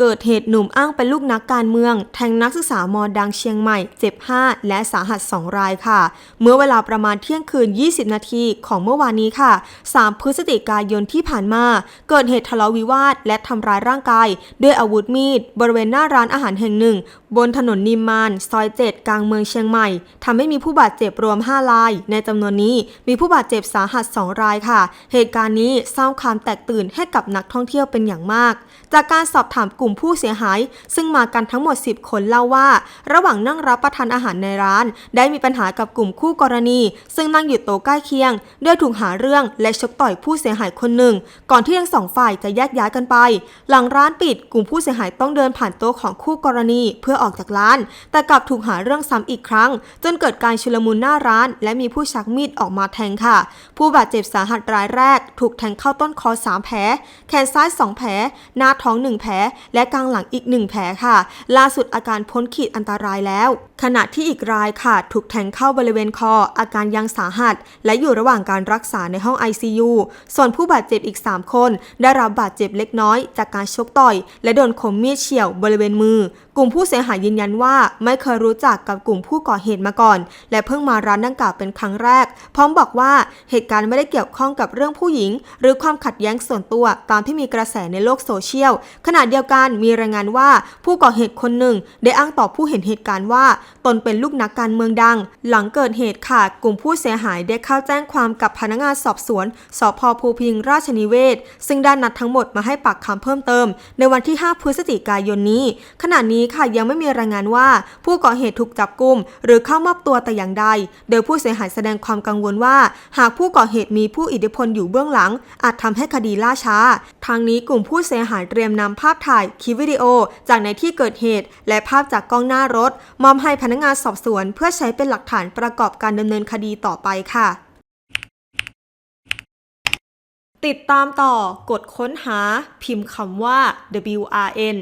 เกิดเหตุหนุ่มอ้างเป็นลูกนักการเมือง แทงนักศึกษามอดังเชียงใหม่ เจ็บ 5 และสาหัส 2 รายค่ะ เมื่อเวลาประมาณเที่ยงคืน 20 นาทีของเมื่อวานนี้ค่ะ 3 พฤศจิกายนที่ผ่านมา เกิดเหตุทะเลาะวิวาท และทำร้ายร่างกาย ด้วยอาวุธมีด บริเวณหน้าร้านอาหารแห่งหนึ่ง บนถนนนิมมาน ซอย 7 กลางเมืองเชียงใหม่ทำให้มีผู้บาดเจ็บรวม 5 ราย ในจำนวนนี้มีผู้บาดเจ็บสาหัส 2 รายค่ะ เหตุการณ์นี้สร้างความแตกตื่นให้กับนักท่องเที่ยวเป็นอย่างมาก จากการสอบถามกลุ่มผู้เสียหาย ซึ่งมากันทั้งหมด 10 คนเล่าว่า ระหว่างนั่งรับประทานอาหารในร้าน ได้มีปัญหากับกลุ่มคู่กรณี ซึ่งนั่งอยู่โต๊ะใกล้เคียงด้วยถูกหาเรื่องและชกต่อยผู้เสียหายคนหนึ่ง ก่อนที่ทั้งสองฝ่ายจะแยกย้ายกันไป หลังร้านปิดกลุ่มผู้เสียหายต้องเดินผ่านโต๊ะของคู่กรณีเพื่อออกจากร้าน แต่กลับถูกหาเรื่องซ้ำอีกครั้ง จนเกิดการชุลมุนหน้าร้าน และมีผู้ชักมีดออกมาแทงค่ะ ผู้บาดเจ็บสาหัสรายแรก ถูกแทงเข้าต้นคอ3แผลแขนซ้าย 2 แผลหน้าท้อง 1 แผลและกลางหลังอีก1แผลค่ะ ล่าสุดอาการพ้นขีดอันตรายแล้ว ขณะที่อีกรายค่ะ ถูกแทงเข้าบริเวณคอ อาการยังสาหัส และอยู่ระหว่างการรักษาในห้อง ICU ส่วนผู้บาดเจ็บอีก 3 คน ได้รับบาดเจ็บเล็กน้อย จากการชกต่อย และโดนคมมีดเฉี่ยวบริเวณมือ กลุ่มผู้เสียหายยืนยันว่า ไม่เคยรู้จักกับกลุ่มผู้ก่อเหตุมาก่อน และเพิ่งมาร้านดังกล่าวเป็นครั้งแรก พร้อมบอกว่าเหตุการณ์ไม่ได้เกี่ยวข้องกับเรื่องผู้หญิง หรือความขัดแย้งส่วนตัวตามที่มีกระแสในโลกโซเชียลขณะเดียวกันมีรายงานว่าผู้ก่อเหตุคนหนึ่ง ได้อ้างต่อผู้เห็นเหตุการณ์ว่า ตนเป็นลูกนักการเมืองดัง หลังเกิดเหตุค่ะ กลุ่มผู้เสียหายได้เข้าแจ้งความกับพนักงานสอบสวนสพภูพิงราชนิเวศ ซึ่งได้นัดทั้งหมดมาให้ปากคำเพิ่มเติม ในวันที่ 5 พฤศจิกายนนี้ ขณะนี้ค่ะยังไม่มีรายงานว่า ผู้ก่อเหตุถูกจับกุม หรือเข้ามอบตัวแต่อย่างใด โดยผู้เสียหายแสดงความกังวลว่า หากผู้ก่อเหตุมีผู้อิทธิพลอยู่เบื้องหลัง อาจทำให้คดีล่าช้า ทางนี้กลุ่มผู้เสียหายเตรียมนำภาพถ่ายคลิปวิดีโอ จากในที่เกิดเหตุ และภาพจากกล้องหน้ารถ มอบให้พนักงานสอบสวน เพื่อใช้เป็นหลักฐานประกอบการดำเนินคดีต่อไปค่ะ ติดตามต่อกดค้นหา พิมพ์คำว่า WRN